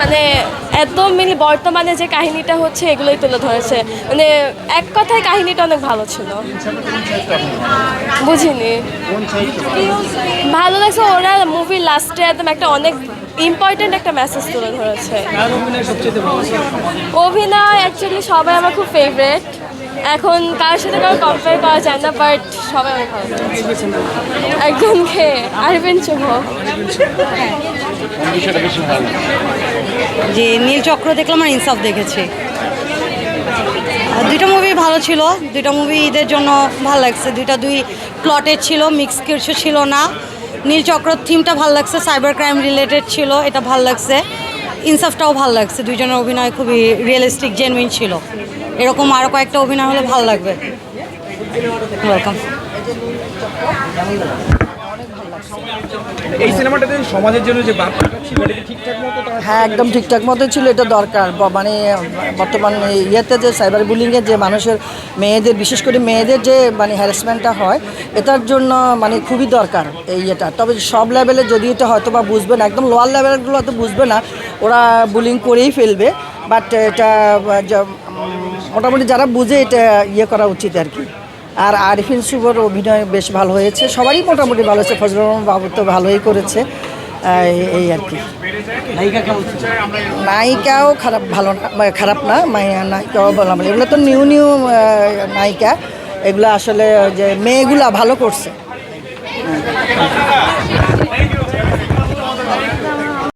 মানে একদম মিলি বর্তমানে যে কাহিনীটা হচ্ছে এগুলোই তুলে ধরেছে। মানে এক কথায় কাহিনীটা অনেক ভালো ছিল। বুঝিনি। ভালো লাগছে ওরা মুভির লাস্টে একদম একটা অনেক ইম্পর্টেন্ট একটা মেসেজ তুলে ধরেছে। অভিনয় অ্যাকচুয়ালি সবাই আমার খুব ফেভারেট এখন কার সাথে কারও কম্পেয়ার করা যায় না বাট সবাই অনেক ভালো লেগেছে। একজনকে আরবিন শুভ। যে নীল চক্র দেখলাম আর ইনসাফ দেখেছি। দুইটা মুভি ভালো ছিল, দুইটা মুভি ঈদের জন্য ভালো লাগছে। দুইটা দুই প্লটের ছিল মিক্স কিছু ছিল না। নীল চক্র থিমটা ভালো লাগছে সাইবার ক্রাইম রিলেটেড ছিল, এটা ভালো লাগছে। ইনসাফটাও ভালো লাগছে, দুইজনের অভিনয় খুবই রিয়েলিস্টিক জেনুইন ছিল। এরকম আরও কয়েকটা অভিনয় হলে ভালো লাগবে। ওয়েলকাম এই সিনেমাটাতে সমাজের জন্য যে বার্তাটা ছিল এটা ঠিকঠাক মতো হ্যাঁ একদম ঠিকঠাক মতো ছিল এটা দরকার। মানে বর্তমান ইয়েতে যে সাইবার বুলিংয়ে যে মানুষের মেয়েদের বিশেষ করে মেয়েদের যে মানে হ্যারাসমেন্টটা হয় এটার জন্য মানে খুবই দরকার এই ইয়েটা। তবে সব লেভেলে যদি এটা হয়তো বা বুঝবে না একদম লোয়ার লেভেলগুলো হয়তো বুঝবে না ওরা বুলিং করেই ফেলবে বাট এটা মোটামুটি যারা বুঝে এটা ইয়ে করা উচিত আর কি। আর আরিফিন শুভর অভিনয় বেশ ভালো হয়েছে। সবারই মোটামুটি ভালো হয়েছে। ফজল রহমান বাবু তো ভালোই করেছে। এই আর কি। নায়িকাও খারাপ, ভালো না খারাপ না নায়িকাও নায়িকাও বললাম এগুলো তো নিউ নিউ নায়িকা। এগুলো আসলে যে মেয়েগুলা ভালো করছে।